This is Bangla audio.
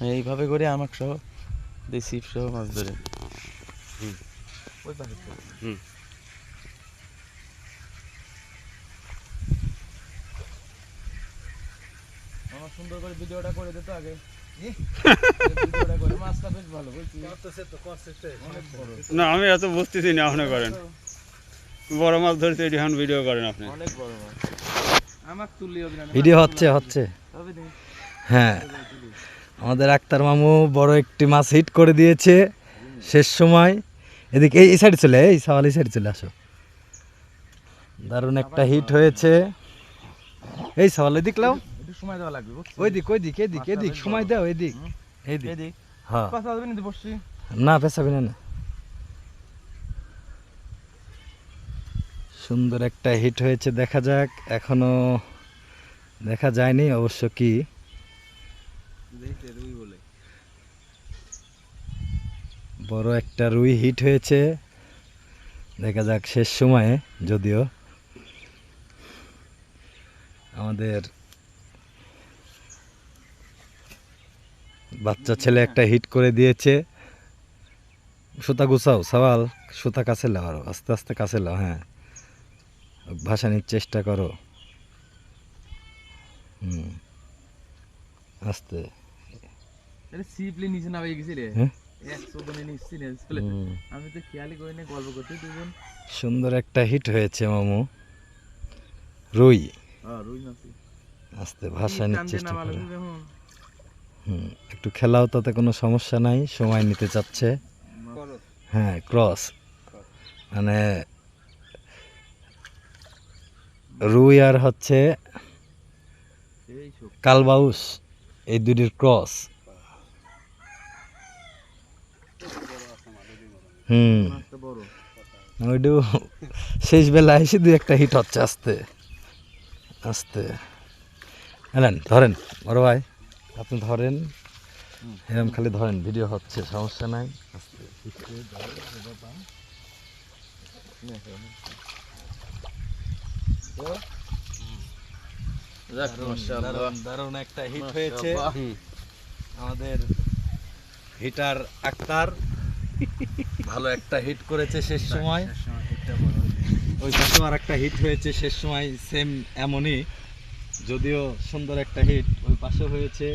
এইভাবে করে আমাকে সহ দিয়ে ছিপ সহ মাছ ধরে। হুম। আমার সুন্দর করে ভিডিওটা করে দিত আগে। করে মাছটা বেশ ভালো বুঝছি অনেক বড়। না আমি এত বুঝতেছি না করেন। বড় মাছ ধরতে এটি এখন ভিডিও করেন আপনি। অনেক বড় মাছ। আমার তুলি ভিডিও হচ্ছে হচ্ছে। হ্যাঁ। আমাদের আক্তার মামু বড় একটি মাছ হিট করে দিয়েছে শেষ সময়। এদিকে এই সাইডে চলে এই সওয়াল এই সাইডে চলে আসো। দারুণ একটা হিট হয়েছে। এই সওয়াল এদিক লাও। সময় দেওয়া লাগবে ওই দিক ওই দিক এদিক এদিক সময় দাও এদিক। এদিক। হ্যাঁ। না পেছাবি না সুন্দর একটা হিট হয়েছে দেখা যাক। এখনও দেখা যায়নি অবশ্য কি। বড় একটা রুই হিট হয়েছে। দেখা যাক শেষ সময়ে, যদিও। আমাদের বাচ্চা ছেলে একটা হিট করে দিয়েছে। সুতা গুছাও, সওয়াল। সুতা কাছে লাও আরও আস্তে আস্তে কাছে লাও হ্যাঁ। ভাসানির চেষ্টা করো। হুম। আস্তে। নিচে গেছিলে? হ্যাঁ? নিচ্ছি। আমি তো খেয়ালই গল্প করতে দুজন। সুন্দর একটা হিট হয়েছে মামু। রুই। রুই মাছি। আস্তে চেষ্টা নামালো হুম একটু খেলাও তাতে কোনো সমস্যা নাই সময় নিতে চাচ্ছে। হ্যাঁ ক্রস মানে রুই আর হচ্ছে কালবাউস এই দুটির ক্রস হুম। ওইটু শেষ বেলা এসে দু একটা হিট হচ্ছে আস্তে। আস্তে। এলেন ধরেন বড় ভাই আপনি ধরেন। এরকম খালি ধরেন ভিডিও হচ্ছে সমস্যা নাই। আস্তে যাক দারুণ দারুণ একটা হিট হয়েছে। আমাদের হিটার আক্তার। ভালো একটা হিট করেছে শেষ সময়। ওই পাশেও আর একটা হিট হয়েছে শেষ সময় সেম এমনই। যদিও সুন্দর একটা হিট ওই পাশে হয়েছে।